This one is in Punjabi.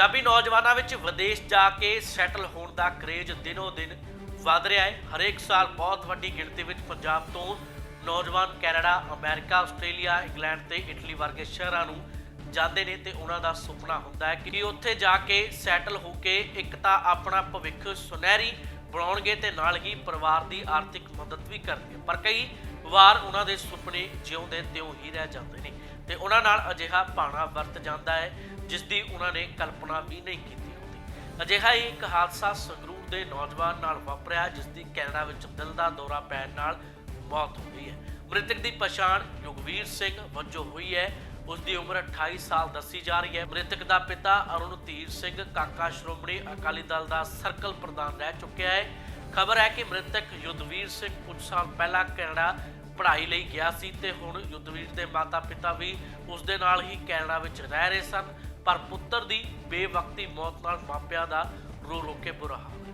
ਪੰਜਾਬੀ ਨੌਜਵਾਨਾਂ ਵਿੱਚ ਵਿਦੇਸ਼ ਜਾ ਕੇ ਸੈਟਲ ਹੋਣ ਦਾ ਕਰੇਜ ਦਿਨੋ ਦਿਨ ਵਧ ਰਿਹਾ ਹੈ। ਹਰੇਕ ਸਾਲ ਬਹੁਤ ਵੱਡੀ ਗਿਣਤੀ ਵਿੱਚ ਪੰਜਾਬ ਤੋਂ ਨੌਜਵਾਨ ਕੈਨੇਡਾ, ਅਮਰੀਕਾ, ਆਸਟ੍ਰੇਲੀਆ, ਇੰਗਲੈਂਡ ਤੇ ਇਟਲੀ ਵਰਗੇ ਸ਼ਹਿਰਾਂ ਨੂੰ ਜਾਂਦੇ ਨੇ ਤੇ ਉਹਨਾਂ ਦਾ ਸੁਪਨਾ ਹੁੰਦਾ ਹੈ ਕਿ ਉੱਥੇ ਜਾ ਕੇ ਸੈਟਲ ਹੋ ਕੇ ਇੱਕ ਤਾਂ ਆਪਣਾ ਭਵਿੱਖ ਸੁਨਹਿਰੀ ਬਣਾਉਣਗੇ ਤੇ ਨਾਲ ਹੀ ਪਰਿਵਾਰ ਦੀ ਆਰਥਿਕ ਮਦਦ ਵੀ ਕਰਨਗੇ। ਪਰ ਕਈ ਵਾਰ ਉਹਨਾਂ ਦੇ ਸੁਪਨੇ ਜਿਉਂਦੇ ਤਿਉਂ ਹੀ ਰਹਿ ਜਾਂਦੇ ਨੇ ਤੇ ਉਹਨਾਂ ਨਾਲ ਅਜਿਹਾ ਭਾਣਾ ਵਰਤ ਜਾਂਦਾ ਹੈ, ਜਿਸ ਦੀ ਉਹਨਾਂ ਨੇ ਕਲਪਨਾ ਵੀ ਨਹੀਂ ਕੀਤੀ ਹੁੰਦੀ। ਅਜਿਹਾ ਹੀ ਇੱਕ ਹਾਦਸਾ ਸੰਗਰੂਰ ਦੇ ਨੌਜਵਾਨ ਨਾਲ ਵਾਪਰਿਆ, ਜਿਸ ਦੀ ਕੈਨੇਡਾ ਵਿੱਚ ਦਿਲ ਦਾ ਦੌਰਾ ਪੈਣ ਨਾਲ ਮੌਤ ਹੋ ਗਈ ਹੈ। ਮ੍ਰਿਤਕ ਦੀ ਪਛਾਣ ਯੁਗਵੀਰ ਸਿੰਘ ਵਜੋਂ ਹੋਈ ਹੈ। ਉਸ ਦੀ ਉਮਰ 28 ਸਾਲ ਦੱਸੀ ਜਾ ਰਹੀ ਹੈ। ਮ੍ਰਿਤਕ ਦਾ ਪਿਤਾ ਅਰੁਣ ਧੀਰ ਸਿੰਘ ਕਾਕਾ ਸ਼੍ਰੋਮਣੀ ਅਕਾਲੀ ਦਲ ਦਾ ਸਰਕਲ ਪ੍ਰਧਾਨ ਰਹਿ ਚੁੱਕਿਆ ਹੈ। ਖਬਰ ਹੈ ਕਿ ਮ੍ਰਿਤਕ ਯੁੱਧਵੀਰ ਸਿੰਘ ਕੁਝ ਸਾਲ ਪਹਿਲਾਂ ਕੈਨੇਡਾ ਪੜ੍ਹਾਈ ਲਈ ਗਿਆ ਸੀ ਤੇ ਹੁਣ ਯੁੱਧਵੀਰ ਦੇ ਮਾਤਾ-ਪਿਤਾ ਵੀ ਉਸ ਦੇ ਨਾਲ ਹੀ ਕੈਨੇਡਾ ਵਿੱਚ ਰਹਿ ਰਹੇ ਸਨ, ਪਰ ਪੁੱਤਰ ਦੀ ਬੇਵਕਤੀ ਮੌਤ ਨਾਲ ਮਾਪਿਆਂ ਦਾ ਰੋ ਰੋ ਕੇ ਬੁਰਾ ਹਾਲ